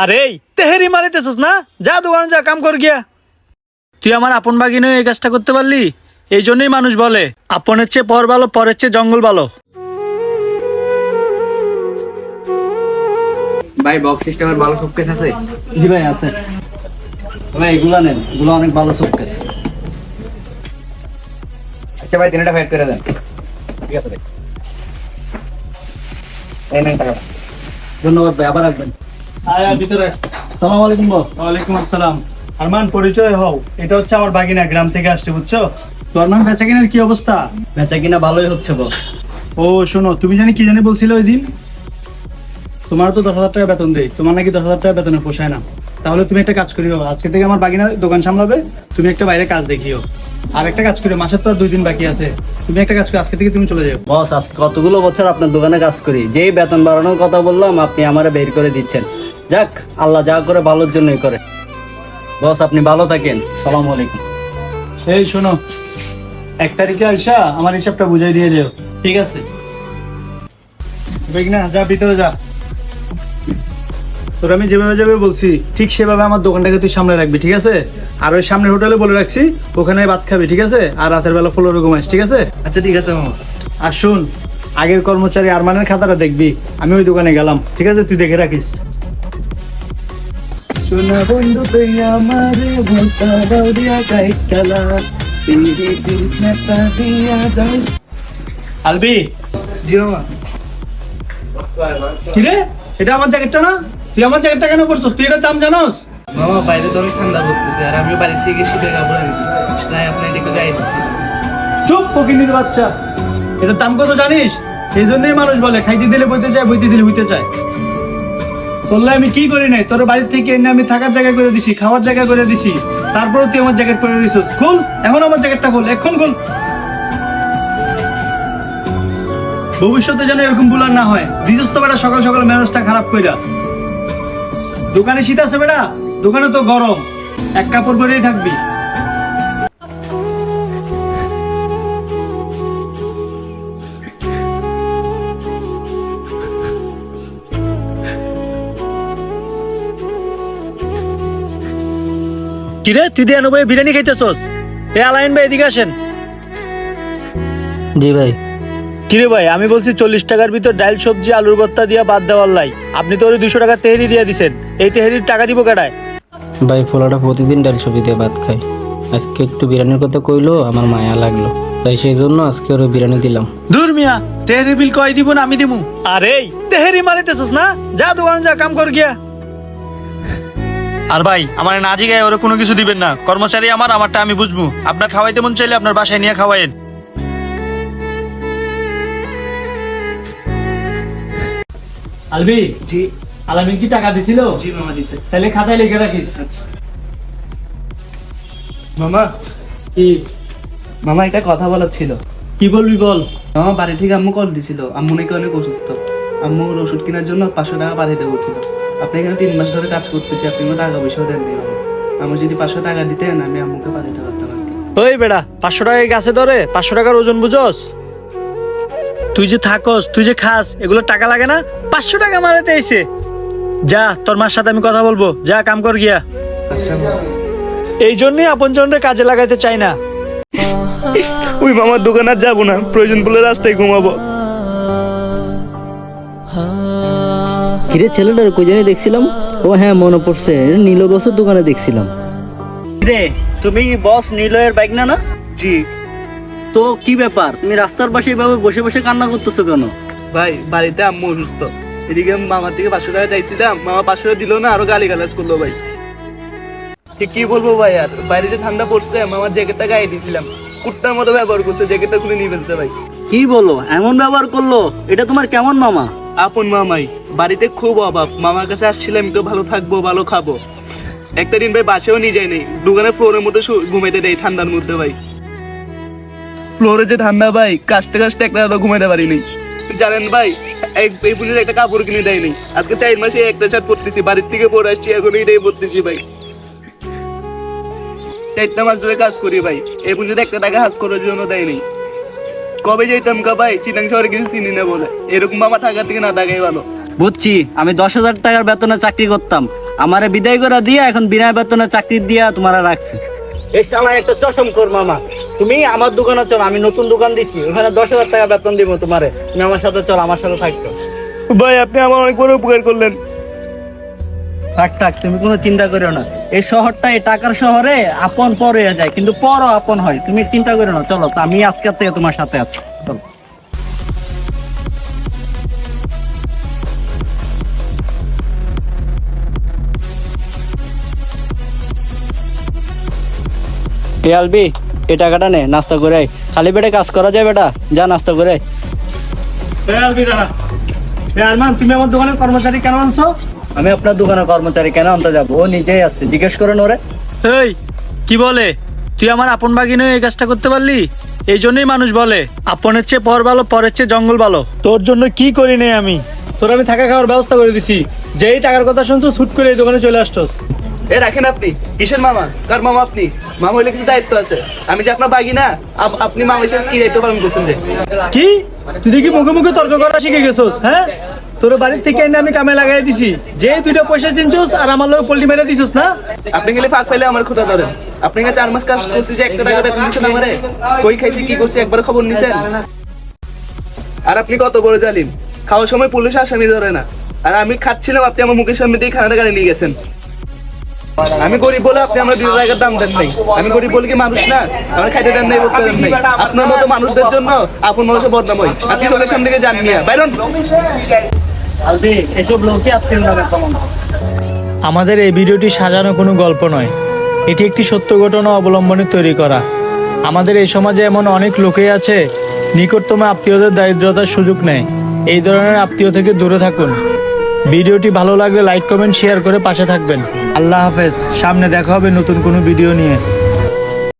আরে তেহেরি মারিতেছস না? যা দোকানে যা কাম কর গিয়া। তুই আমার আপন বাগিনে এই কাজটা করতে পারলি? এই জন্যই মানুষ বলে আপনের চেয়ে পর ভালো পরের চেয়ে জঙ্গল ভালো। ভাই বক্স সিস্টেমের ভালো শোকেস আছে? জি ভাই আছে। ভাই এগুলা নেন। এগুলো অনেক ভালো শোকেস আচ্ছা ভাই তিনটা ফাইট করে দেন। ঠিক আছে ভাই। এই নেন টাকাটা। ধন্যবাদ ভাই আবার আসবেন। আয় আয় ভিতরে। সালাম আলাইকুম বস। ওয়ালাইকুম আসসালাম। আরমান পরিচয় হও। এটা হচ্ছে আমার বাগিনা গ্রাম থেকে আসছে বুঝছ? বেচা কিনার কি অবস্থা? বেচা কিনা ভালোই হচ্ছে বস। ও শোনো তুমি জানি কি জানি বলছিলে ওই দিন? তোমার তো দশ হাজার টাকা বেতন দেই তোমার নাকি দশ হাজার টাকা বেতনে পোষায় না। তাহলে তুমি একটা কাজ করিও। আজকে থেকে আমার বাগিনা দোকান সামলাবে তুমি একটা বাইরে কাজ দেখিও। আর একটা কাজ করিও মাসের তো আর দুই দিন বাকি আছে। তুমি একটা কাজ করো আজকে থেকে তুমি চলে যাও। বস আজকে কতগুলো বছর আপনার দোকানে কাজ করি? যেই বেতন বাড়ানোর কথা বললাম আপনি আমারে বের করে দিচ্ছেন। যাক আল্লাহ যা করে ভালোর জন্যই করে। বস আপনি ভালো থাকেন। সালাম আলাইকুম। এই শোনো এক তারিখে আইসা আমার হিসাবটা বুঝাই দিয়ে যেও ঠিক আছে? না যা ভিতরে যা। তোর আমি যেভাবে যেভাবে বলছি ঠিক সেভাবে আমার দোকানটাকে তুই সামনে রাখবি ঠিক আছে? আর ওই সামনে হোটেলে বলে রাখছি ওখানে ভাত খাবি ঠিক আছে? আর রাতের বেলা ফ্লোরে ঘুমাইস ঠিক আছে? আচ্ছা ঠিক আছে মামা। আর শুন আগের কর্মচারী আরমানের খাতাটা দেখবি আমি ওই দোকানে গেলাম ঠিক আছে? তুই দেখে রাখিস। সোনা বন্ধু তুই আমারে যাই আলবি? এটা আমার জ্যাকেটটা না? তুই আমার জ্যাকেটটা কেন করছিস তুই এটা দাম জানোস? মামা বাইরে তো অনেক ঠান্ডা পড়তেছে আর আমি বাড়ি থেকে শীতের কাপড় আনিছি তাই আপনি এটা গায়ে দিচ্ছি। চুপ ফকিনির বাচ্চা। এটার দাম কত জানিস? এই জন্যই মানুষ বলে খাইতে দিলে বইতে চায় বইতে দিলে হইতে চায়। বললে, আমি কি করি নাই? তোর বাড়ির থেকে এনে আমি থাকার জায়গা করে দিছি, খাওয়ার জায়গা করে দিছি। তারপরে তুই আমার জ্যাকেট পরে দিছিস খুল, এখন আমার জ্যাকেটটা খুল, এখন খুল। ভবিষ্যতে যেন এরকম বুলার না হয়। দিছিস তো বেটা, সকাল সকাল মেজাজটা খারাপ কইরা। দোকানে শীত আছে বেটা? দোকানে তো গরম। এক কাপড় পরেই থাকবি। কিরে তুই দিয়ে নবাই বিরিয়ানি খাইতেছস? এ আলাইন ভাই এদিকে আসেন। জি ভাই। কিরে ভাই আমি বলছি চল্লিশ টাকার ভিতর ডাল সবজি আলুর ভর্তা দিয়া বাদ দেওয়ার লাই। আপনি তো ওর দুশো টাকা তেহারি দিয়ে দিছেন। এই তেহারির টাকা দিব কেডায়? ভাই ফোলাটা প্রতিদিন ডাল ছবি দিয়ে ভাত খাই। আজকে একটু বিরিয়ানির কথা কইলো আমার মায়া লাগল। তাই সেই জন্য আজকে ওর বিরিয়ানি দিলাম। দূর মিয়া তেহারি বিল কয় দিব না আমি দিমু। আরে তেহারি মারিতেছস না? যা দোকান যা কাম কর গিয়া। আর ভাই আমার না জিগায় ওরা কোনো কিছু দিবেন না। কর্মচারী আমার আমারটা আমি বুঝব। আপনার খাওয়াইতে মন চাইলে আপনার বাসায় নিয়ে খাওয়াইন আলবি? জি। আলামিন কি টাকা দিছিল? জি মামা দিছে। তাহলে খাতায় লিখে রাখিস। মামা কি? মামা একটা কথা বলার ছিল। কি বলবি বল? মামা বাড়ি থেকে আম্মু কল দিছিল। আম্মু নাকি অনেক অসুস্থ। আম্মুর ওষুধ কেনার জন্য পাঁচশো টাকা পাঠাইতে বলছিল। আপনি এখানে তিন মাস ধরে কাজ করতেছি আপনি কোনো টাকা পয়সাও দেননি মামা আমি যদি পাঁচশো টাকা দিতেন আমি আম্মুকে পাঠাতে পারতাম আর কি। ওই বেড়া পাঁচশো টাকা গাছে ধরে পাঁচশো টাকার ওজন বুঝোস? তুই যে থাকস তুই যে খাস এগুলো টাকা লাগে না? পাঁচশো টাকা মারাতে আইছে। যা তোর মার সাথে আমি কথা বলব। যা কাম কর গিয়া। আচ্ছা এই জন্যই আপন জনরে কাজে লাগাইতে চাই না। ওই মামার দোকান আর যাব না। প্রয়োজন বলে রাস্তায় ঘুমাবো। কিরে ছেলেটার কই জানি দেখছিলাম? ও হ্যাঁ মনে পড়ছে। নীল বসের দোকানে দেখছিলাম। রে তুমি বস নিলয়ের বাইক না? না জি। তো কি ব্যাপার? তুমি রাস্তার পাশে এভাবে বসে বসে কান্না করতেছো কেন? ভাই বাড়িতে আম্মু অসুস্থ। এদিকে মামার থেকে পাঁচশো টাকা চাইছিলাম মামা পাঁচশো টাকা দিল না আরও গালি গালাজ করল ভাই। ঠিক কি বলব ভাই আর বাইরে যে ঠান্ডা পড়ছে মামার জ্যাকেটটা গায়ে দিয়েছিলাম কুত্তার মতো ব্যবহার করছে জ্যাকেটটা খুলে নিয়ে ফেলছে ভাই। কি বলো? এমন ব্যবহার করল? এটা তোমার কেমন মামা? আপন মামাই, বাড়িতে খুব অভাব। মামার কাছে আসছিলাম, একটু ভালো থাকব, ভালো খাব। একটা দিন ভাই বাসেও নিয়ে যায়নি। দোকানে ফ্লোরের মধ্যে ঘুমাইতে দেয় ঠান্ডার মধ্যে ভাই। ফ্লোরে যে ঠান্ডা ভাই কাজতে কাজতে একটা রাতও ঘুমাইতে পারিনি। জানেন ভাই, এই পুজোর একটা কাপড় কিনে দেয়নি। আজকে চার মাসে একটা শার্ট পরতেছি, বাড়ির থেকে পরে আসছি, এখন এটাই পরতেছি ভাই। চারটা মাস ধরে কাজ করি ভাই। এই পুজোতে একটা টাকা হাত করার জন্য দেয়নি। কবে যাইতাম কা ভাই চিটাং শহরে কিছু চিনি না বলে। এরকম মামা টাকার থেকে না টাকাই ভালো। বুঝছি আমি দশ হাজার টাকার বেতনে চাকরি করতাম। আমারে বিদায় করে দিয়া এখন বিনা বেতনে চাকরি দিয়া তোমারা রাখছে। এই শালা একটা চশম কর মামা। তুমি আমার দোকানে চলো আমি নতুন দোকান দিছি। ওখানে দশ হাজার টাকা বেতন দিব তোমারে। তুমি আমার সাথে চলো আমার সাথে থাকতো ভাই আপনি আমার অনেক বড় উপকার করলেন। থাক থাক, তুমি কোনো চিন্তা করো না। এই শহরটা, এই টাকার শহরে আপন পর হয়ে যায়, কিন্তু পরও আপন হয়। তুমি চিন্তা করো না, চলো আমি আজকের থেকে তোমার সাথে আছি। চলো। এ আলবি, এই টাকাটা নে, নাস্তা করে। খালি পেটে কাজ করা যায় বেটা, যা নাস্তা করে আয়। এ দাঁড়া তুমি আমার দোকানের কর্মচারী কেন আনছো? আমি আপনার দোকানে কর্মচারী কেন আনতে যাব? ও নিজেই আসছে। জিজ্ঞেস করেন ওরে। এই কি বলে? তুই আমার আপন বাগিনে এই কাজটা করতে পারলি? এই জন্যই মানুষ বলে আপনের চেয়ে পর ভালো পরের চেয়ে জঙ্গল ভালো। তোর জন্য কি করি নাই আমি? তোর আমি থাকা খাওয়ার ব্যবস্থা করে দিছি। যেই টাকার কথা শুনছো ছুট করে এই দোকানে চলে আসছস। এ রাখেন আপনি। কিসের মামা? কার মামা আপনি? মামা হইলে কিছু দায়িত্ব আছে। আমি যে আপনার বাগি না আপ- আপনি মামা হিসেবে কি দায়িত্ব পালন করছেন যে? কি? তুই দেখি মুখে মুখে তর্ক করা শিখে গেছস হ্যাঁ? তোর বাড়ির থেকে আমি কামে লাগাই দিছি। যে দুইটা পয়সা চিনছস আর আমার লোক পোল্ট্রি মেরে দিছস, না? আপনি গেলে ফাঁক পাইলে আমার খুঁটা ধরেন। আপনি চার মাস কাজ করছি যে একটা টাকা বেতন দিচ্ছেন আমারে? কই খাইছি, কি করছি, একবার খবর নিছেন? আর আপনি কত বড় জালিম? খাওয়ার সময় পুলিশ আসামি ধরে না। আর আমি খাচ্ছিলাম, আপনি আমার মুখের সামনে দিয়ে খানাটা গাড়ি নিয়ে গেছেন। আমি গরিব বলে আপনি আমার দুই টাকার দাম দেন নাই। আমি গরিব বলে কি মানুষ না? আমার খাইতে দেন নাই, বলতে দেন নাই। আপনার মতো মানুষদের জন্য আপন মানুষের বদনাম হয়। আপনি চোখের সামনে জান নিয়ে বাইরন। এসব লোকই আত্মীয় আমাদের এই ভিডিওটি সাজানো কোনো গল্প নয়। এটি একটি সত্য ঘটনা অবলম্বনে তৈরি করা। আমাদের এই সমাজে এমন অনেক লোকেই আছে নিকটতম আত্মীয়দের দারিদ্রতার সুযোগ নেয়। এই ধরনের আত্মীয় থেকে দূরে থাকুন। ভিডিওটি ভালো লাগলে লাইক কমেন্ট শেয়ার করে পাশে থাকবেন। আল্লাহ হাফেজ সামনে দেখা হবে নতুন কোনো ভিডিও নিয়ে।